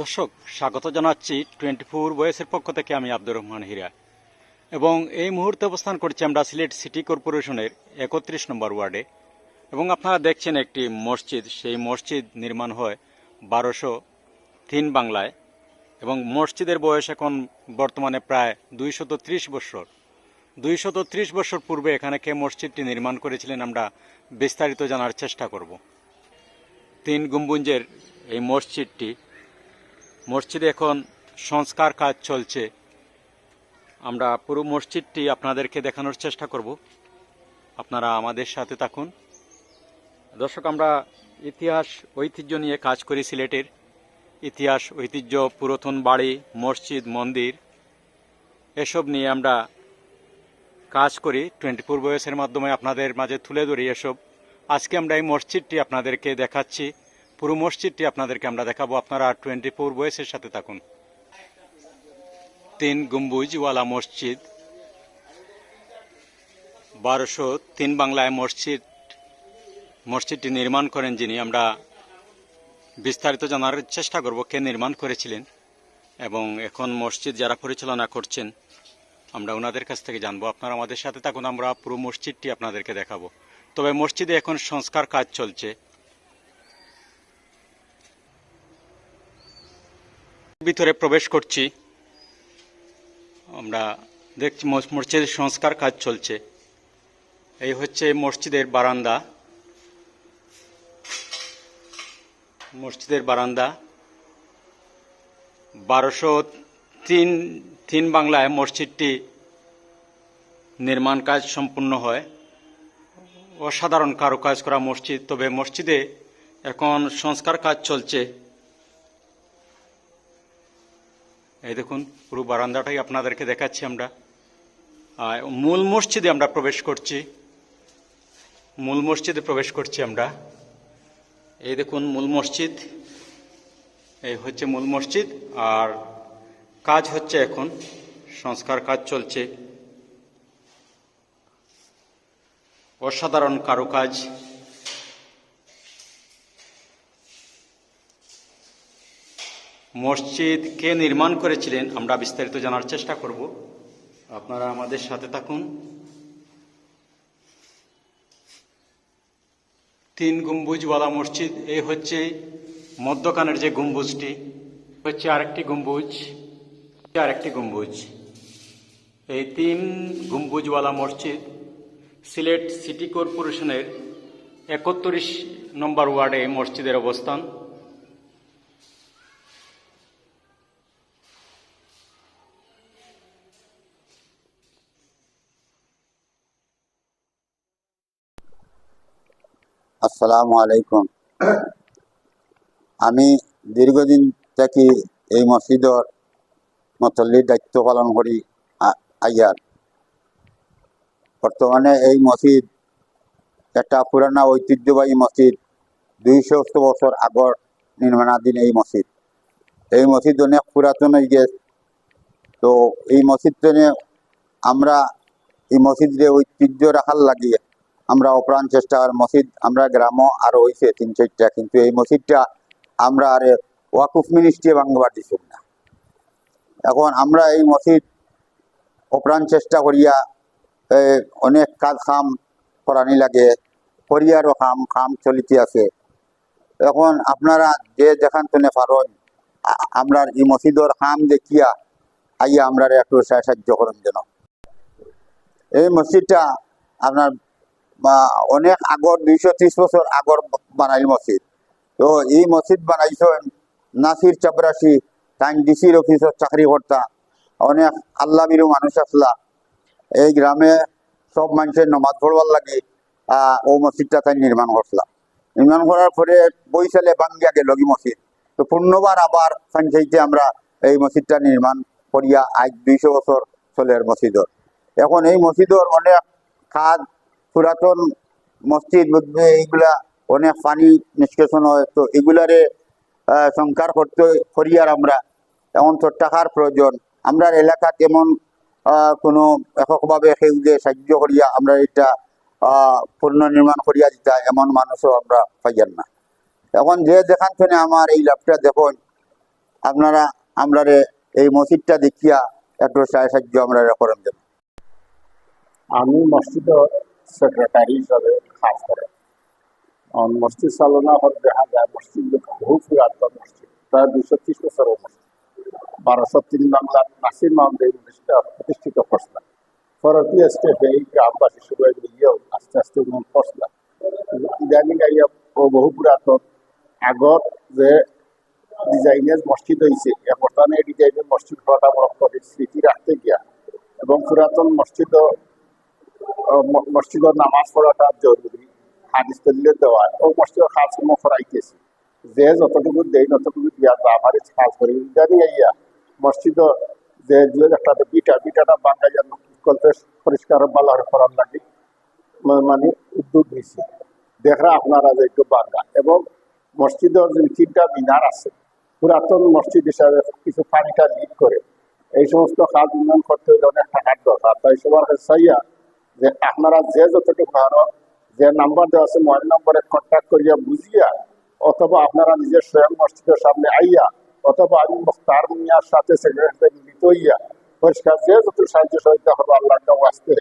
দর্শক, স্বাগত জানাচ্ছি টোয়েন্টি ফোর বয়সের পক্ষ থেকে আমি আব্দুর রহমান হীরা। এবং এই মুহূর্তে অবস্থান করছি আমরা সিলেট সিটি কর্পোরেশনের একত্রিশ নম্বর ওয়ার্ডে। এবং আপনারা দেখছেন একটি মসজিদ, সেই মসজিদ নির্মাণ হয় বারোশো তিন বাংলায়। এবং মসজিদের বয়স এখন বর্তমানে প্রায় দুইশত ত্রিশ বৎসর দুইশত ত্রিশ বছর পূর্বে এখানে কে মসজিদটি নির্মাণ করেছিলেন আমরা বিস্তারিত জানার চেষ্টা করব। তিন গুম্বুঞ্জের এই মসজিদটি মসজিদে এখন সংস্কার কাজ চলছে। আমরা পুরো মসজিদটি আপনাদেরকে দেখানোর চেষ্টা করব। আপনারা আমাদের সাথে থাকুন। দর্শক, আমরা ইতিহাস, ঐতিহ্য নিয়ে কাজ করি সিলেটের। ইতিহাস, ঐতিহ্য, পুরাতন বাড়ি, মসজিদ, মন্দির, এসব নিয়ে আমরা কাজ করি। টোয়েন্টি ফোর বয়সের মাধ্যমে আপনাদের মাঝে তুলে ধরি এসব। আজকে আমরা এই মসজিদটি আপনাদেরকে দেখাচ্ছি। পুরো মসজিদটি আপনাদেরকে আমরা দেখাবো। আপনারা টোয়েন্টি ফোর বয়সের সাথে থাকুন। তিন গম্বুজওয়ালা মসজিদ, বারোশো তিন বাংলায় মসজিদ, মসজিদটি নির্মাণ করেন যিনি। আমরা বিস্তারিত জানার চেষ্টা করব কে নির্মাণ করেছিলেন এবং এখন মসজিদ যারা পরিচালনা করছেন, আমরা ওনাদের কাছ থেকে জানব। আপনারা আমাদের সাথে থাকুন, আমরা পুরো মসজিদটি আপনাদেরকে দেখাবো। তবে মসজিদে এখন সংস্কার কাজ চলছে। ভিতরে প্রবেশ করছি। আমরা দেখছি মসজিদের সংস্কার কাজ চলছে। এই হচ্ছে মসজিদের বারান্দা। মসজিদের বারান্দা। বারোশো তিন তিন বাংলায় মসজিদটি নির্মাণ কাজ সম্পূর্ণ হয়। অসাধারণ কারুকাজ করা মসজিদ। তবে মসজিদে এখন সংস্কার কাজ চলছে। এই দেখুন, পুরো বারান্দাটাই আপনাদেরকে দেখাচ্ছি আমরা। আর মূল মসজিদে আমরা প্রবেশ করছি। মূল মসজিদে প্রবেশ করছি আমরা। এই দেখুন, মূল মসজিদ। এই হচ্ছে মূল মসজিদ। আর কাজ হচ্ছে এখন, সংস্কার কাজ চলছে। অসাধারণ কারুকাজ। মসজিদ কে নির্মাণ করেছিলেন, আমরা বিস্তারিত জানার চেষ্টা করব। আপনারা আমাদের সাথে থাকুন। তিন গম্বুজওয়ালা মসজিদ, এই হচ্ছে মধ্যখানের যে গম্বুজটি হচ্ছে আরেকটি গম্বুজ আরেকটি গম্বুজ। এই তিন গম্বুজওয়ালা মসজিদ সিলেট সিটি কর্পোরেশনের একত্রিশ নম্বর ওয়ার্ডে মসজিদের অবস্থান। আসসালামু আলাইকুম। আমি দীর্ঘদিন থেকে এই মসজিদর মতল্লির দায়িত্ব পালন করি আইয়ার। বর্তমানে এই মসজিদ একটা পুরানা ঐতিহ্যবাহী মসজিদ দুইশো বছর আগর নির্মাণাধীন এই মসজিদ। এই মসজিদ অনেক পুরাতন হয়ে গেছে। তো এই মসজিদে আমরা এই মসজিদে ঐতিহ্য রাখার লাগিয়ে আমরা অপ্রাণ চেষ্টা আর মসজিদ, আমরা গ্রামও আরও হয়েছে তিন চারটা, কিন্তু এই মসজিদটা আমরা আর ওয়াকুফ মিনিস্ট্রি বাংলাবার দিচ্ছি না। এখন আমরা এই মসজিদ অপ্রাণ চেষ্টা করিয়া অনেক কাজ খাম করানি লাগে করিয়ারও খাম খাম চলিতে আছে। এখন আপনারা যে যেখান থেকে পারেন আমরা এই মসজিদর খাম দেখিয়া আইয়া আমরা একটু সাহায্য করেন যেন। এই মসজিদটা আপনার বা অনেক আগর, দুইশো ত্রিশ বছর আগর বানাইল মসজিদ। তো এই মসজিদ বানাইছেন নাসির চাপরাশি তাই ডিসির অফিসত চাকরি কর্তা অনেক আল্লাহ বিরু মানুষ আসলা। এই গ্রামে সব মানুষের নমাজ পড়বার লাগে ও মসজিদটা তাই নির্মাণ করছিলাম। নির্মাণ করার পরে বৈশালে বাঙ্গিয়া গেল কি মসজিদ। তো পূর্ণবার আবার পঞ্চায়েতে আমরা এই মসজিদটা নির্মাণ করিয়া আজ দুইশো বছর চলের মসজিদর। এখন এই মসজিদর অনেক খাদ পুরাতন মসজিদ এইগুলা অনেক পানি নিষ্কাশন হয়। তো এগুলারে আহ, সংস্কার করতে করি আর আমরা। এমন তো টাকার প্রয়োজন। আমরা এলাকাত এমন কোনো এককভাবে সেই যে সাহায্য করিয়া আমরা এটা পুনর্নির্মাণ করিয়া দিতা এমন মানুষও আমরা পাইয়ান না। এখন যে দেখান শুনে আমার এই লাভটা দেখুন আপনারা আমরা এই মসজিদটা দেখিয়া একটু সাহায্য আমরা করেন। দেব আমি মসজিদের সেক্রেটারি হিসাবে কাজ করে। মসজিদ চালনা হল দেখা যায় মসজিদ বহু পুরাতন মসজিদ, প্রায় দুইশো ত্রিশ বছরের মসজিদ। বারোশো তিন বাংলার নাসির মাহমুদ এই প্রতিষ্ঠিত করছিলেন পরবর্তী স্টেপে এই গ্রামবাসী সবাই মিলিয়েও আস্তে আস্তে উন্নয়ন করছিলাম ইদানিং আইয়া বহু পুরাতন, আগত যে ডিজাইনের মসজিদ হয়েছে বর্তমানে এই ডিজাইনের মসজিদ হওয়াটা করে স্মৃতি রাখতে গিয়া। এবং পুরাতন মসজিদ মসজিদের নামাজ পড়াটা জরুরি হাদিস তলিলে দেওয়া ও মসজিদের কাজকর্ম করাইতেছি যে যতটুকু দেয় ততটুকু দিয়া বা আমার কাজ করি জানি ইয়া মসজিদ যে যে একটা বিটা, বিটাটা বাঙ্গাইয়া করতে পরিষ্কার ভালো করার লাগে মানে উদ্যোগ নিয়েছি দেখা আপনারা যে একটু বাঙ্গা এবং মসজিদের যে তিনটা মিনার আছে পুরাতন মসজিদ হিসাবে কিছু পানিটা লিক করে এই সমস্ত কাজ উন্নয়ন করতে হলে অনেক টাকার দরকার তাই সবার কাছে চাইয়া যে আপনারা যে যতটুকু পারো যে নাম্বার দেওয়া আছে, মোবাইল নম্বরে কন্ট্যাক্ট করিয়া বুঝিয়া, অথবা আপনারা নিজের স্বয়ং মসজিদের সামনে আইয়া, অথবা আমি মুখতার মিয়ার সাথে সেক্রেটারি মিলিত হইয়া, পরিষ্কার যে যত সাহায্য সহযোগিতা হবে আল্লাহ আসতে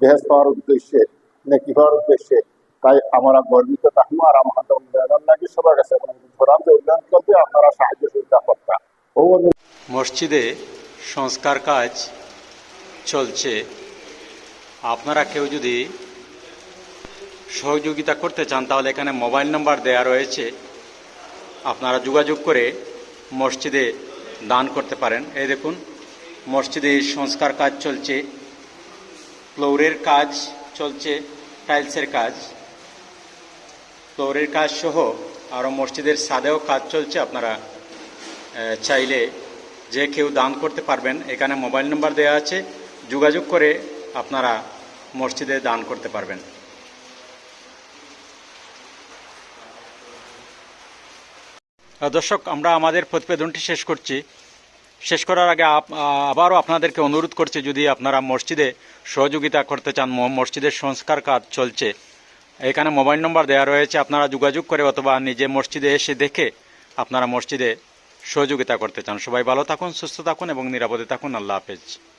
বেহেস পাওয়ার উদ্দেশ্যে নেকি পাওয়ার উদ্দেশ্যে, তাই আমরা গর্বিত থাকব আর আমাদের উন্নয়ন লাগে। সবার কাছে ধরান যে উন্নয়ন করতে আপনারা সাহায্য সহযোগিতা করতাম মসজিদে সংস্কার কাজ চলছে। আপনারা কেউ যদি সহযোগিতা করতে চান, তাহলে এখানে মোবাইল নাম্বার দেয়া রয়েছে। আপনারা যোগাযোগ করে মসজিদে দান করতে পারেন। এই দেখুন, মসজিদে সংস্কার কাজ চলছে, ফ্লোরের কাজ চলছে টাইলসের কাজ। ফ্লোরের কাজ সহ আরও মসজিদের সাদেও কাজ চলছে। আপনারা চাইলে যে কেউ দান করতে পারবেন, এখানে মোবাইল নাম্বার দেওয়া আছে। যোগাযোগ করে আপনারা মসজিদে দান করতে পারবেন। দর্শক, আমরা আমাদের প্রতিবেদনটি শেষ করছি। শেষ করার আগে আবারও আপনাদেরকে অনুরোধ করছি, যদি আপনারা মসজিদে সহযোগিতা করতে চান মসজিদের সংস্কার কাজ চলছে, এখানে মোবাইল নম্বর দেওয়া রয়েছে, আপনারা যোগাযোগ করে অথবা নিজে মসজিদে এসে দেখে আপনারা মসজিদে সহযোগিতা করতে চান। সবাই ভালো থাকুন, সুস্থ থাকুন এবং নিরাপদে থাকুন। আল্লাহ হাফেজ।